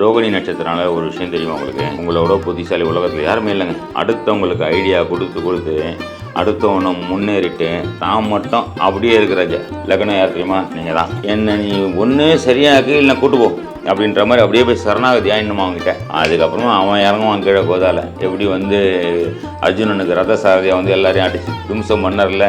ரோகிணி நட்சத்திரனால ஒரு விஷயம் தெரியுமா உங்களுக்கு? உங்களோட புத்திசாலி உலகத்தில் யாருமே இல்லைங்க. அடுத்தவங்களுக்கு ஐடியா கொடுத்து கொடுத்து அடுத்தவனை முன்னேறிட்டு தான் மட்டும் அப்படியே இருக்கிறாங்க. லக்னம் யார் தெரியுமா? நீங்கள் தான் என்ன நீ ஒன்று சரியாக்கு இல்லை கூட்டு போ அப்படின்ற மாதிரி அப்படியே போய் சரணாகதி ஆயிடணுமா அவங்ககிட்ட அதுக்கப்புறமா அவன் இறங்குவான் கீழே கோதால. எப்படி வந்து அர்ஜுனனுக்கு ரத சாரதியாக வந்து எல்லாரையும் அடிச்சு தும்சம் பண்ணார்ல?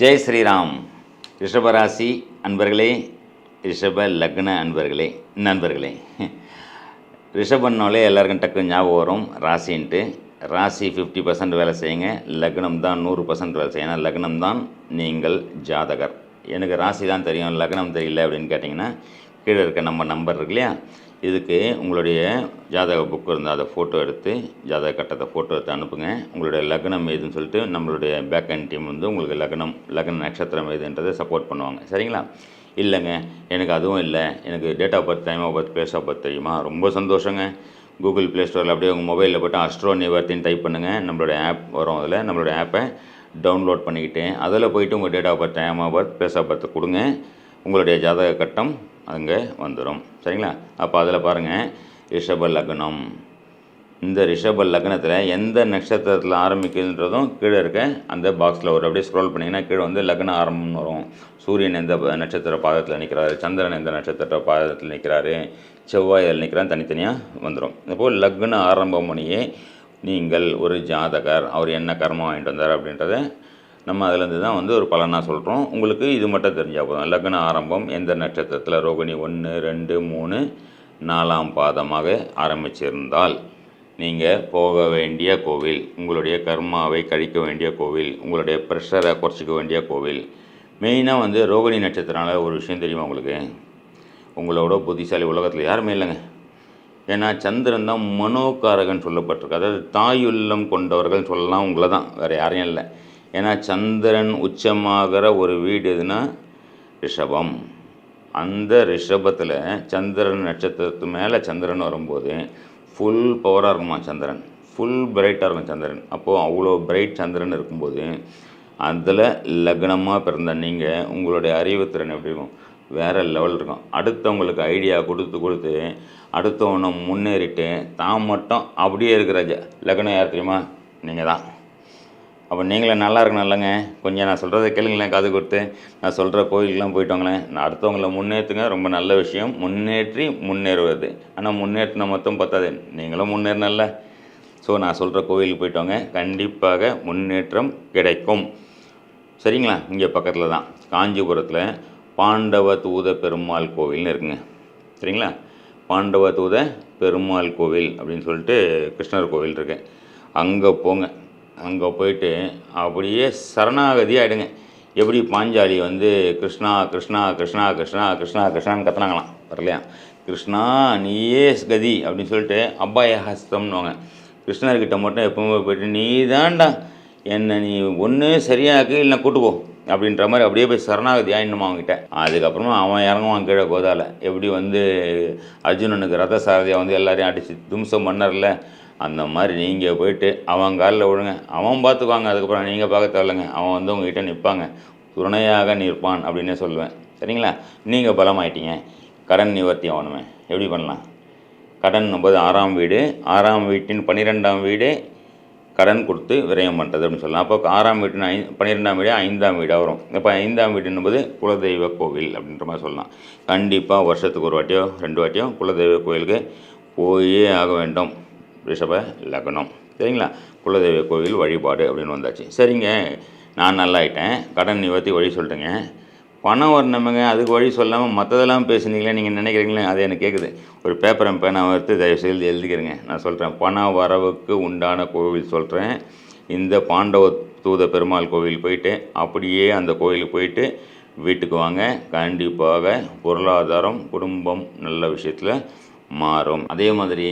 ஜெய் ஸ்ரீராம். ரிஷபராசி அன்பர்களே ரிஷப லக்ன அன்பர்களே நண்பர்களே. ரிஷபன்னாலே எல்லாருக்கும் டக்கு ஞாபகம் வரும் ராசின்ட்டு. ராசி ஃபிஃப்டி பர்சன்ட் வேலை செய்யுங்க லக்னம் தான் நூறு பர்சன்ட் வேலை செய்யணும் லக்னம் தான் நீங்கள் ஜாதகர். எனக்கு ராசி தான் தெரியும் லக்னம் தெரியல அப்படின்னு கேட்டிங்கன்னா கீழே இருக்க நம்ம நம்பர் இருக்கு இல்லையா? இதுக்கு உங்களுடைய ஜாதக புக் இருந்தால் அதை ஃபோட்டோ எடுத்து ஜாதக கட்டத்தை ஃபோட்டோ எடுத்து அனுப்புங்க. உங்களுடைய லக்னம் எதுன்னு சொல்லிட்டு நம்மளுடைய பேக் அண்ட் டீம் வந்து உங்களுக்கு லக்னம் லக்ன நட்சத்திரம் எதுன்றதை சப்போர்ட் பண்ணுவாங்க. சரிங்களா? இல்லைங்க எனக்கு அதுவும் இல்லை. எனக்கு date of birth time of birth place of birth தெரியுமா? ரொம்ப சந்தோஷங்க. கூகுள் ப்ளே ஸ்டோரில் அப்படியே உங்கள் மொபைலில் போய்ட்டு அஸ்ட்ரோ நிவர்த்தின்னு டைப் பண்ணுங்கள் நம்மளுடைய ஆப் வரும் அதில். நம்மளுடைய ஆப்பை டவுன்லோட் பண்ணிக்கிட்டு அதில் போயிட்டு உங்கள் date of birth time of birth place of birth கொடுங்க. உங்களுடைய ஜாதக கட்டம் அங்கே வந்துடும் சரிங்களா? அப்போ அதில் பாருங்கள் ரிஷப லக்னம். இந்த ரிஷப லக்னத்தில் எந்த நட்சத்திரத்தில் ஆரம்பிக்குதுன்றதும் கீழே இருக்க அந்த பாக்ஸில் ஒரு அப்படியே ஸ்க்ரோல் பண்ணிங்கன்னா கீழே வந்து லக்ன ஆரம்பம்னு வரும். சூரியன் எந்த நட்சத்திர பாதத்தில் நிற்கிறாரு சந்திரன் எந்த நட்சத்திர பாதத்தில் நிற்கிறாரு செவ்வாய் நிற்கிறான் தனித்தனியாக வந்துடும் இப்போது லக்ன ஆரம்பம் மணியே நீங்கள் ஒரு ஜாதகர் அவர் என்ன கர்மம் வாங்கிட்டு வந்தார் அப்படின்றத நம்ம அதுலேருந்து தான் வந்து ஒரு பலனாக சொல்கிறோம் உங்களுக்கு இது மட்டும் தெரிஞ்சால் போதும். லக்ன ஆரம்பம் எந்த நட்சத்திரத்தில்? ரோகிணி ஒன்று ரெண்டு மூணு நாலாம் பாதமாக ஆரம்பிச்சிருந்தால் நீங்கள் போக வேண்டிய கோவில் உங்களுடைய கர்மாவை கழிக்க வேண்டிய கோவில் உங்களுடைய ப்ரெஷரை குறைச்சிக்க வேண்டிய கோவில். மெயினாக வந்து ரோகிணி நட்சத்திரனால ஒரு விஷயம் தெரியுமா உங்களுக்கு? உங்களோட புத்திசாலி உலகத்தில் யாருமே இல்லைங்க. ஏன்னா சந்திரன் தான் மனோகாரகன் சொல்லப்பட்டிருக்கு. அதாவது தாயுள்ளம் கொண்டவர்கள் சொல்லலாம் உங்களை தான். வேறு யாரையும் இல்லை. ஏன்னா சந்திரன் உச்சமாகிற ஒரு வீடு எதுனா ரிஷபம். அந்த ரிஷபத்தில் சந்திரன் நட்சத்திரத்து மேலே சந்திரன் வரும்போது ஃபுல் பவராக இருக்குமா சந்திரன்? ஃபுல் பிரைட்டாக இருக்கும் சந்திரன். அப்போது அவ்வளோ பிரைட் சந்திரன் இருக்கும்போது அதில் லக்னமாக பிறந்த நீங்கள் உங்களுடைய அறிவுத்திறன் எப்படி இருக்கும்? வேறு லெவல் இருக்கும். அடுத்தவங்களுக்கு ஐடியா கொடுத்து கொடுத்து அடுத்தவனை முன்னேறிட்டு தான் மட்டும் அப்படியே இருக்கிற ஜ- லக்னம் யார் தெரியுமா? நீங்கள் தான் அப்போ நீங்களே நல்லா இருக்கணும் இல்லைங்க. கொஞ்சம் நான் சொல்கிறத கேளுங்களேன் காது கொடுத்து. நான் சொல்கிற கோயிலுக்கெலாம் போயிட்டு வாங்களேன் நான் அடுத்தவங்களை முன்னேற்றுங்க ரொம்ப நல்ல விஷயம். முன்னேற்றி முன்னேறுவது. ஆனால் முன்னேற்றின மொத்தம் பத்தாது. நீங்களும் முன்னேறினல்ல ஸோ நான் சொல்கிற கோயிலுக்கு போயிட்டு வாங்க கண்டிப்பாக முன்னேற்றம் கிடைக்கும். சரிங்களா? இங்கே பக்கத்தில் தான். காஞ்சிபுரத்தில் பாண்டவ தூத பெருமாள் கோவில்னு இருக்குங்க. சரிங்களா? பாண்டவ தூத பெருமாள் கோவில் அப்படின்னு சொல்லிட்டு கிருஷ்ணர் கோவில் இருக்குது அங்கே போங்க. அங்கே போயிட்டு அப்படியே சரணாகதி ஆகிடுங்க எப்படி பாஞ்சாலி வந்து கிருஷ்ணா கிருஷ்ணா கிருஷ்ணா கிருஷ்ணா கிருஷ்ணா கிருஷ்ணான்னு கத்துனாங்களாம். வரலையா கிருஷ்ணா நீயே கதி அப்படின்னு சொல்லிட்டு அப்பாய ஹஸ்தம்னுவாங்க. கிருஷ்ணர்கிட்ட மட்டும் எப்பவுமே போயிட்டு நீ தான்டா என்னை நீ ஒன்று சரியாக்கு இல்லை கூட்டு போ. அப்படின்ற மாதிரி அப்படியே போய் சரணாகதி ஆயிடணுமா அவங்ககிட்ட அதுக்கப்புறமா அவன் இறங்குவான் கீழே கோதாவில் எப்படி வந்து அர்ஜுனனுக்கு ரத சாரதியாக வந்து எல்லாரையும் அடித்து தும்சம் பண்ணார்ல அந்த மாதிரி நீங்கள் போயிட்டு அவன் காலில் விழுங்க. அவன் பார்த்துக்குவாங்க அதுக்கப்புறம் நீங்கள் பார்க்க தேவையில்லைங்க. அவன் வந்து உங்ககிட்ட நிற்பாங்க. துணையாக நிற்பான் அப்படின்னே சொல்லுவேன். சரிங்களா? நீங்கள் பலமாயிட்டீங்க. கடன் நிவர்த்தி ஆகணுமே. எப்படி பண்ணலாம்? கடன் என்பது ஆறாம் வீடு. ஆறாம் வீட்டின் பன்னிரெண்டாம் வீடு கடன் கொடுத்து விரயம் பண்ணுறது அப்படின்னு சொல்லலாம். அப்போ ஆறாம் வீட்டின் ஐ பன்னிரெண்டாம் வீடு ஐந்தாம் வீடாக வரும். இப்போ ஐந்தாம் வீடு என்பது குலதெய்வ கோவில் அப்படின்ற மாதிரி சொல்லலாம். கண்டிப்பாக வருஷத்துக்கு ஒரு வாட்டியோ ரெண்டு வாட்டியோ குலதெய்வ கோவிலுக்கு போயே ஆக வேண்டும். ரிஷப லக்னம். சரிங்களா? குலதெய்வ கோவில் வழிபாடு அப்படின்னு வந்தாச்சு. சரிங்க. நான் நல்லா ஆயிட்டேன் கடன் நிவர்த்தி வழி சொல்லிட்டேங்க. பணம் வரணுமுங்க. அதுக்கு வழி சொல்லாமல் மற்றதெல்லாம் பேசுனீங்களே நீங்கள் நினைக்கிறீங்களே அது எனக்கு கேட்குது ஒரு பேப்பரை பேனா எடுத்து தயவு செய்து எழுதிக்கிறேங்க. நான் சொல்கிறேன் பண வரவுக்கு உண்டான கோவில் சொல்கிறேன் இந்த பாண்டவ தூத பெருமாள் கோவில் போயிட்டு அப்படியே அந்த கோவிலுக்கு போயிட்டு வீட்டுக்கு வாங்க. கண்டிப்பாக பொருளாதாரம் குடும்பம் நல்ல விஷயத்தில் மாறும். அதே மாதிரி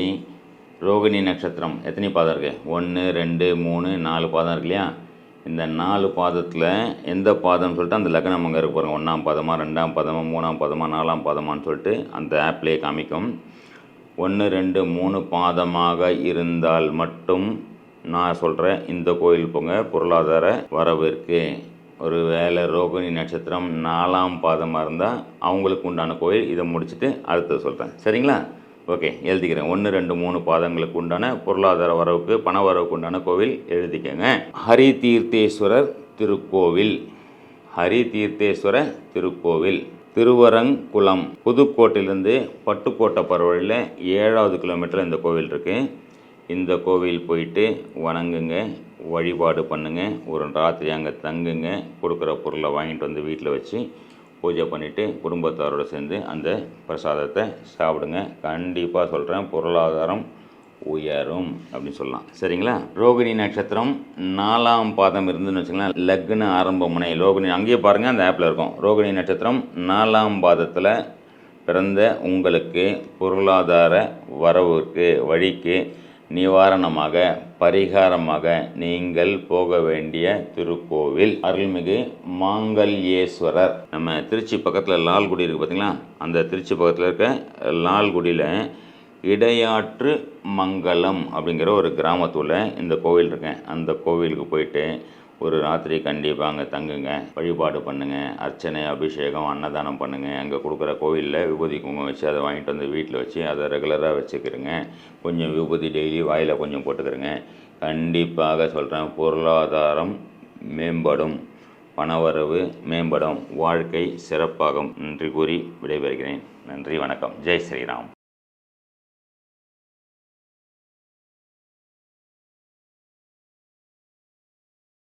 ரோகிணி நட்சத்திரம். எத்தனை பாதம் இருக்குது ஒன்று ரெண்டு மூணு நாலு பாதம் இருக்கு இல்லையா? இந்த நாலு பாதத்தில் எந்த பாதம்னு சொல்லிட்டு அந்த லக்னம் அங்கே இருக்க பாருங்கள் ஒன்றாம் பாதமாக ரெண்டாம் பாதமாக மூணாம் பாதமாக நாலாம் பாதமானு சொல்லிட்டு அந்த ஆப்லேயே காமிக்கும். ஒன்று ரெண்டு மூணு பாதமாக இருந்தால் மட்டும் நான் சொல்கிறேன் இந்த கோயில் போங்க. பொருளாதார வரவு இருக்குது ஒரு வேலை ரோகிணி நட்சத்திரம் நாலாம் பாதமாக இருந்தால் அவங்களுக்கு உண்டான கோயில். இதை முடிச்சுட்டு அடுத்தது சொல்கிறேன் சரிங்களா? ஓகே எழுதிக்கிறேன். ஒன்று ரெண்டு மூணு பாதங்களுக்கு உண்டான பொருளாதார வரவுக்கு பண வரவுக்கு உண்டான கோவில் எழுதிக்கங்க. ஹரி தீர்த்தேஸ்வரர் திருக்கோவில். ஹரி தீர்த்தேஸ்வர திருக்கோவில். திருவரங்குளம். புதுக்கோட்டையிலேருந்து பட்டுக்கோட்டை பரவலில் ஏழாவது கிலோமீட்டர் இந்த கோவில் இருக்குது இந்த கோவில் போயிட்டு வணங்குங்க வழிபாடு பண்ணுங்க. ஒரு ராத்திரி அங்கே தங்குங்க கொடுக்குற பொருளை வாங்கிட்டு வந்து வீட்டில் வச்சு பூஜை பண்ணிவிட்டு குடும்பத்தாரோடு சேர்ந்து அந்த பிரசாதத்தை சாப்பிடுங்க. கண்டிப்பாக சொல்கிறேன் பொருளாதாரம் உயரும் அப்படின்னு சொல்லலாம். சரிங்களா? ரோகிணி நட்சத்திரம் நாலாம் பாதம் இருந்துன்னு வச்சுக்கலாம் லக்ன ஆரம்ப முனை. ரோகிணி அங்கேயே பாருங்கள் அந்த ஆப்பில் இருக்கும். ரோகிணி நட்சத்திரம் நாலாம் பாதத்தில் பிறந்த உங்களுக்கு பொருளாதார வரவுக்கு வழிக்கு நிவாரணமாக பரிகாரமாக நீங்கள் போக வேண்டிய திருக்கோவில் அருள்மிகு மாங்கல்யேஸ்வரர். நம்ம திருச்சி பக்கத்தில் லால்குடி இருக்குது பார்த்தீங்களா அந்த திருச்சி பக்கத்தில் இருக்க லால்குடியில் இடையாற்று மங்கலம் அப்படிங்கிற ஒரு கிராமத்தில் இந்த கோவில் இருக்கேன். அந்த கோவிலுக்கு போயிட்டு ஒரு ராத்திரி கண்டிப்பாக அங்கே தங்குங்க வழிபாடு பண்ணுங்கள் அர்ச்சனை அபிஷேகம் அன்னதானம் பண்ணுங்கள் அங்கே கொடுக்குற கோவிலில் விபூதி குங்குமம் வச்சு அதை வாங்கிட்டு வந்து வீட்டில் வச்சு அதை ரெகுலராக வச்சுக்கிறங்க கொஞ்சம் விபூதி டெய்லி வாயில் கொஞ்சம் போட்டுக்கிறங்க கண்டிப்பாக சொல்கிறேன் பொருளாதாரம் மேம்படும் பணவரவு மேம்படும் வாழ்க்கை சிறப்பாகும். நன்றி கூறி விடைபெறுகிறேன். நன்றி வணக்கம். ஜெய் ஸ்ரீராம்.